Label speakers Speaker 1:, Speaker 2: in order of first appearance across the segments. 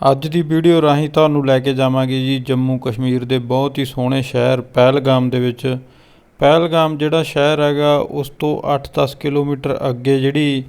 Speaker 1: ਅੱਜ ਦੀ ਵੀਡੀਓ ਰਾਹੀਂ ਤੁਹਾਨੂੰ ਲੈ ਕੇ ਜਾਵਾਂਗੇ ਜੀ ਜੰਮੂ ਕਸ਼ਮੀਰ ਦੇ ਬਹੁਤ ਹੀ ਸੋਹਣੇ ਸ਼ਹਿਰ ਪਹਿਲਗਾਮ ਦੇ ਵਿੱਚ। ਪਹਿਲਗਾਮ ਜਿਹੜਾ ਸ਼ਹਿਰ ਹੈਗਾ, ਉਸ ਤੋਂ 8-10 ਕਿਲੋਮੀਟਰ ਅੱਗੇ ਜਿਹੜੀ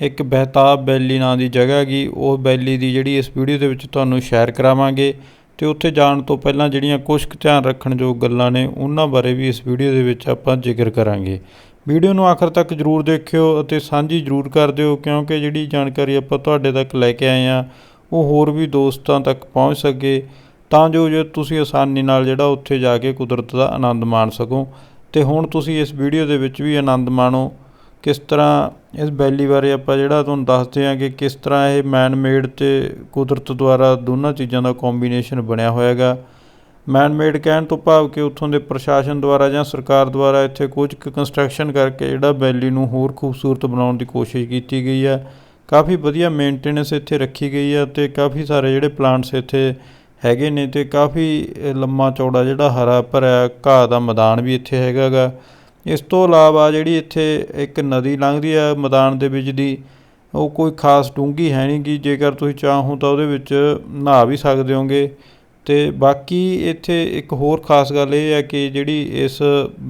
Speaker 1: ਇੱਕ ਬਹਿਤਾਬ ਵੈਲੀ ਨਾਂ ਦੀ ਜਗ੍ਹਾ ਹੈਗੀ, ਉਹ ਵੈਲੀ ਦੀ ਜਿਹੜੀ ਇਸ ਵੀਡੀਓ ਦੇ ਵਿੱਚ ਤੁਹਾਨੂੰ ਸ਼ੇਅਰ ਕਰਾਵਾਂਗੇ ਤੇ ਉੱਥੇ ਜਾਣ ਤੋਂ ਪਹਿਲਾਂ ਜਿਹੜੀਆਂ ਕੁਝ ਕੁ ਧਿਆਨ ਰੱਖਣ ਯੋਗ ਗੱਲਾਂ ਨੇ, ਉਹਨਾਂ ਬਾਰੇ ਵੀ ਇਸ ਵੀਡੀਓ ਦੇ ਵਿੱਚ ਆਪਾਂ ਜ਼ਿਕਰ ਕਰਾਂਗੇ। ਵੀਡੀਓ ਨੂੰ ਆਖਰ ਤੱਕ ਜਰੂਰ ਦੇਖਿਓ ਅਤੇ ਸਾਂਝੀ ਜਰੂਰ ਕਰ ਦਿਓ, ਕਿਉਂਕਿ ਜਿਹੜੀ ਜਾਣਕਾਰੀ ਆਪਾਂ ਤੁਹਾਡੇ ਤੱਕ ਲੈ ਕੇ ਆਏ ਆ ਉਹ ਹੋਰ ਵੀ ਦੋਸਤਾਂ ਤੱਕ ਪਹੁੰਚ ਸਕੇ, ਤਾਂ ਜੋ ਜੇ ਤੁਸੀਂ ਆਸਾਨੀ ਨਾਲ ਜਿਹੜਾ ਉੱਥੇ ਜਾ ਕੇ ਕੁਦਰਤ ਦਾ ਆਨੰਦ ਮਾਣ ਸਕੋ। ਤੇ ਹੁਣ ਤੁਸੀਂ ਇਸ ਵੀਡੀਓ ਦੇ ਵਿੱਚ ਵੀ ਆਨੰਦ ਮਾਣੋ ਕਿਸ ਤਰ੍ਹਾਂ ਇਸ ਵੈਲੀ ਬਾਰੇ ਆਪਾਂ ਜਿਹੜਾ ਤੁਹਾਨੂੰ ਦੱਸਦੇ ਹਾਂ ਕਿ ਕਿਸ ਤਰ੍ਹਾਂ ਇਹ ਮੈਨ ਮੇਡ ਤੇ ਕੁਦਰਤ ਦੁਆਰਾ ਦੋਨਾਂ ਚੀਜ਼ਾਂ ਦਾ ਕੰਬੀਨੇਸ਼ਨ ਬਣਿਆ ਹੋਇਆ ਹੈਗਾ ਮੈਨ ਮੇਡ ਕਹਿਣ ਤੋਂ ਭਾਵ ਕਿ ਉੱਥੋਂ ਦੇ ਪ੍ਰਸ਼ਾਸਨ ਦੁਆਰਾ ਜਾਂ ਸਰਕਾਰ ਦੁਆਰਾ ਇੱਥੇ ਕੁਝ ਕੁ ਕੰਸਟਰਕਸ਼ਨ ਕਰਕੇ ਜਿਹੜਾ ਵੈਲੀ ਨੂੰ ਹੋਰ ਖੂਬਸੂਰਤ ਬਣਾਉਣ ਦੀ ਕੋਸ਼ਿਸ਼ ਕੀਤੀ ਗਈ ਹੈ। ਕਾਫੀ ਵਧੀਆ ਮੇਨਟੇਨੈਂਸ ਇੱਥੇ ਰੱਖੀ ਗਈ ਹੈ ਤੇ ਕਾਫੀ ਸਾਰੇ ਜਿਹੜੇ ਪਲਾਂਟਸ ਇੱਥੇ ਹੈਗੇ ਨੇ ਤੇ ਕਾਫੀ ਲੰਮਾ ਚੌੜਾ ਜਿਹੜਾ ਹਰਾ ਭਰਿਆ ਘਾਹ ਦਾ ਮੈਦਾਨ ਵੀ ਇੱਥੇ ਹੈਗਾ ਗਾ। ਇਸ ਤੋਂ ਇਲਾਵਾ ਜਿਹੜੀ ਇੱਥੇ ਇੱਕ ਨਦੀ ਲੰਘਦੀ ਆ ਮੈਦਾਨ ਦੇ ਵਿੱਚ ਦੀ, ਉਹ ਕੋਈ ਖਾਸ ਡੂੰਘੀ ਹੈ ਨਹੀਂ ਗੀ। ਜੇਕਰ ਤੁਸੀਂ ਚਾਹੋ ਤਾਂ ਉਹਦੇ ਵਿੱਚ ਨਹਾ ਵੀ ਸਕਦੇ ਹੋਗੇ। ਤੇ ਬਾਕੀ ਇੱਥੇ ਇੱਕ ਹੋਰ ਖਾਸ ਗੱਲ ਇਹ ਹੈ ਕਿ ਜਿਹੜੀ ਇਸ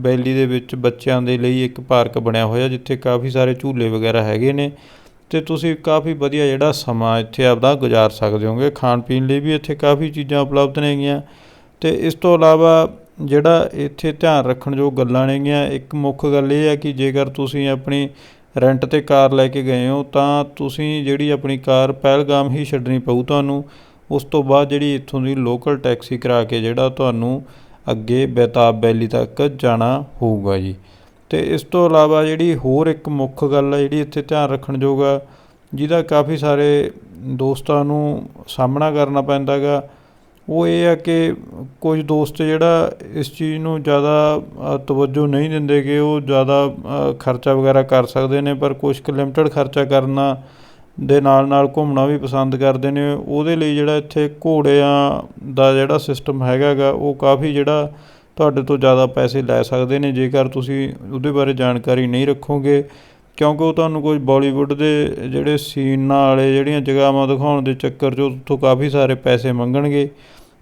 Speaker 1: ਵੈਲੀ ਦੇ ਵਿੱਚ ਬੱਚਿਆਂ ਦੇ ਲਈ ਇੱਕ ਪਾਰਕ ਬਣਿਆ ਹੋਇਆ, ਜਿੱਥੇ ਕਾਫੀ ਸਾਰੇ ਝੂਲੇ ਵਗੈਰਾ ਹੈਗੇ ਨੇ। ਅਤੇ ਤੁਸੀਂ ਕਾਫੀ ਵਧੀਆ ਜਿਹੜਾ ਸਮਾਂ ਇੱਥੇ ਆਪਦਾ ਗੁਜ਼ਾਰ ਸਕਦੇ ਹੋਗੇ। ਖਾਣ ਪੀਣ ਲਈ ਵੀ ਇੱਥੇ ਕਾਫੀ ਚੀਜ਼ਾਂ ਉਪਲਬਧ ਨੇਗੀਆਂ ਅਤੇ ਇਸ ਤੋਂ ਇਲਾਵਾ ਜਿਹੜਾ ਇੱਥੇ ਧਿਆਨ ਰੱਖਣ ਯੋਗ ਗੱਲਾਂ ਨੇਗੀਆਂ ਇੱਕ ਮੁੱਖ ਗੱਲ ਇਹ ਹੈ ਕਿ ਜੇਕਰ ਤੁਸੀਂ ਆਪਣੀ ਰੈਂਟ ਤੇ ਕਾਰ ਲੈ ਕੇ ਗਏ ਹੋ, ਤਾਂ ਤੁਸੀਂ ਜਿਹੜੀ ਆਪਣੀ ਕਾਰ ਪਹਿਲਗਾਮ ਹੀ ਛੱਡਣੀ ਪਊ ਤੁਹਾਨੂੰ। ਉਸ ਤੋਂ ਬਾਅਦ ਜਿਹੜੀ ਇੱਥੋਂ ਦੀ ਲੋਕਲ ਟੈਕਸੀ ਕਰਾ ਕੇ ਜਿਹੜਾ ਤੁਹਾਨੂੰ ਅੱਗੇ ਬੇਤਾਬ ਵੈਲੀ ਤੱਕ ਜਾਣਾ ਹੋਊਗਾ ਜੀ। ਅਤੇ ਇਸ ਤੋਂ ਇਲਾਵਾ ਜਿਹੜੀ ਹੋਰ ਇੱਕ ਮੁੱਖ ਗੱਲ ਹੈ ਜਿਹੜੀ ਇੱਥੇ ਧਿਆਨ ਰੱਖਣਯੋਗ ਆ, ਜਿਹਦਾ ਕਾਫੀ ਸਾਰੇ ਦੋਸਤਾਂ ਨੂੰ ਸਾਹਮਣਾ ਕਰਨਾ ਪੈਂਦਾ ਗਾ, ਉਹ ਇਹ ਆ ਕਿ ਕੁਝ ਦੋਸਤ ਜਿਹੜਾ ਇਸ ਚੀਜ਼ ਨੂੰ ਜ਼ਿਆਦਾ ਤਵੱਜੋ ਨਹੀਂ ਦਿੰਦੇ ਕਿ ਉਹ ਜ਼ਿਆਦਾ ਖਰਚਾ ਵਗੈਰਾ ਕਰ ਸਕਦੇ ਨੇ, ਪਰ ਕੁਝ ਕੁ ਲਿਮਟਿਡ ਖਰਚਾ ਕਰਨਾ ਦੇ ਨਾਲ ਨਾਲ ਘੁੰਮਣਾ ਵੀ ਪਸੰਦ ਕਰਦੇ ਨੇ। ਉਹਦੇ ਲਈ ਜਿਹੜਾ ਇੱਥੇ ਘੋੜਿਆਂ ਦਾ ਜਿਹੜਾ ਸਿਸਟਮ ਹੈਗਾ ਗਾ, ਉਹ ਕਾਫੀ ਜਿਹੜਾ ਤੁਹਾਡੇ ਤੋਂ ਜ਼ਿਆਦਾ ਪੈਸੇ ਲੈ ਸਕਦੇ ਨੇ, ਜੇਕਰ ਤੁਸੀਂ ਉਹਦੇ ਬਾਰੇ ਜਾਣਕਾਰੀ ਨਹੀਂ ਰੱਖੋਗੇ, ਕਿਉਂਕਿ ਉਹ ਤੁਹਾਨੂੰ ਕੋਈ ਬਾਲੀਵੁੱਡ ਦੇ ਜਿਹੜੇ ਸੀਨਾਂ ਵਾਲੇ ਜਿਹੜੀਆਂ ਜਗ੍ਹਾਵਾਂ ਦਿਖਾਉਣ ਦੇ ਚੱਕਰ 'ਚ ਉੱਥੋਂ ਕਾਫੀ ਸਾਰੇ ਪੈਸੇ ਮੰਗਣਗੇ।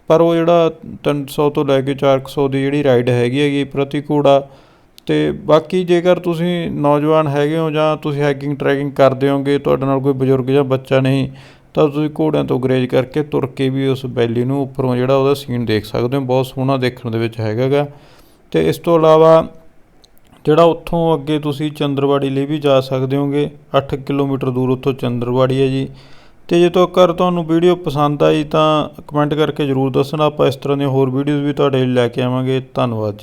Speaker 1: ਪਰ ਉਹ ਜਿਹੜਾ 300 ਤੋਂ ਲੈ ਕੇ 400 ਦੀ ਜਿਹੜੀ ਰਾਈਡ ਹੈਗੀ ਹੈਗੀ ਪ੍ਰਤੀ ਘੋੜਾ, ਤੇ ਬਾਕੀ ਜੇਕਰ ਤੁਸੀਂ ਨੌਜਵਾਨ ਹੈਗੇ ਹੋ ਜਾਂ ਤੁਸੀਂ ਹਾਈਕਿੰਗ ਟਰੈਕਿੰਗ ਕਰਦੇ ਹੋਗੇ, ਤੁਹਾਡੇ ਨਾਲ ਕੋਈ ਬਜ਼ੁਰਗ ਜਾਂ ਬੱਚਾ ਨਹੀਂ ਤਾਂ ਤੁਸੀਂ ਘੋੜਿਆਂ ਤੋਂ ਗਰੇਜ ਕਰਕੇ ਤੁਰ ਕੇ ਵੀ ਉਸ ਵੈਲੀ ਨੂੰ ਉੱਪਰੋਂ ਜਿਹੜਾ ਉਹਦਾ ਸੀਨ ਦੇਖ ਸਕਦੇ ਹੋ। ਬਹੁਤ ਸੋਹਣਾ ਦੇਖਣ ਦੇ ਵਿੱਚ ਹੈਗਾ ਗਾ ਤੇ ਇਸ ਤੋਂ ਇਲਾਵਾ ਜਿਹੜਾ ਉੱਥੋਂ ਅੱਗੇ ਤੁਸੀਂ ਚੰਦਰਵਾੜੀ ਲਈ ਵੀ ਜਾ ਸਕਦੇ ਹੋਗੇ 8 ਕਿਲੋਮੀਟਰ ਦੂਰ ਉੱਥੋਂ ਚੰਦਰਵਾੜੀ ਹੈ ਜੀ। ਤੇ ਜੇ ਤੁਹਾਡਾ ਤੁਹਾਨੂੰ ਵੀਡੀਓ ਪਸੰਦ ਆਈ ਤਾਂ ਕਮੈਂਟ ਕਰਕੇ ਜਰੂਰ ਦੱਸਣਾ। ਆਪਾਂ ਇਸ ਤਰ੍ਹਾਂ ਦੀਆਂ ਹੋਰ ਵੀਡੀਓਜ਼ ਵੀ ਤੁਹਾਡੇ ਲਈ ਲੈ ਕੇ ਆਵਾਂਗੇ। ਧੰਨਵਾਦ ਜੀ।